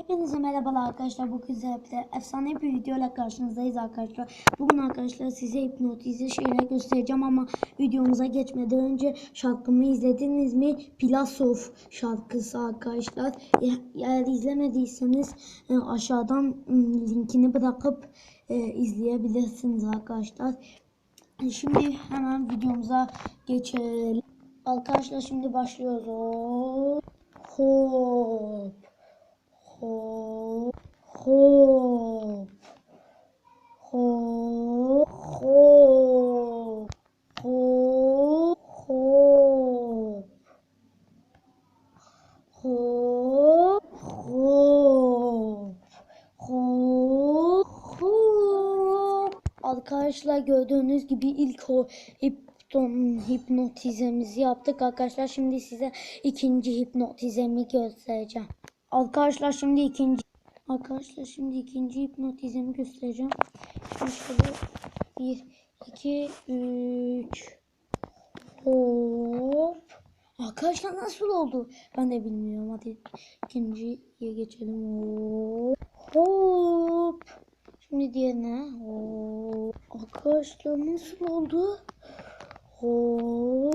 Hepinize merhabalar arkadaşlar. Bugün sizlerle efsane bir videoyla karşınızdayız arkadaşlar. Bugün arkadaşlar size hipnotize şeyler göstereceğim ama videomuza geçmeden önce şarkımı izlediniz mi? Pilasov şarkısı arkadaşlar. Eğer izlemediyseniz e, aşağıdan mm, linkini bırakıp e, izleyebilirsiniz arkadaşlar. Şimdi hemen videomuza geçelim. Arkadaşlar şimdi başlıyoruz. Hop. Hop. Hop. Hop. Hop. Hop. Hop. Hop. Hop. Hop. Arkadaşlar gördüğünüz gibi ilk o hipton, hipnotizemizi yaptık arkadaşlar. Şimdi size ikinci hipnotizemi göstereceğim. Arkadaşlar şimdi ikinci Arkadaşlar şimdi ikinci hipnotizmi göstereceğim. Şimdi şöyle 1 2 3 Hop. Arkadaşlar nasıl oldu? Ben de bilmiyorum. Hadi ikinciye geçelim. Hop. Hop. Şimdi diğerine. Hop. Arkadaşlar nasıl oldu? Hop.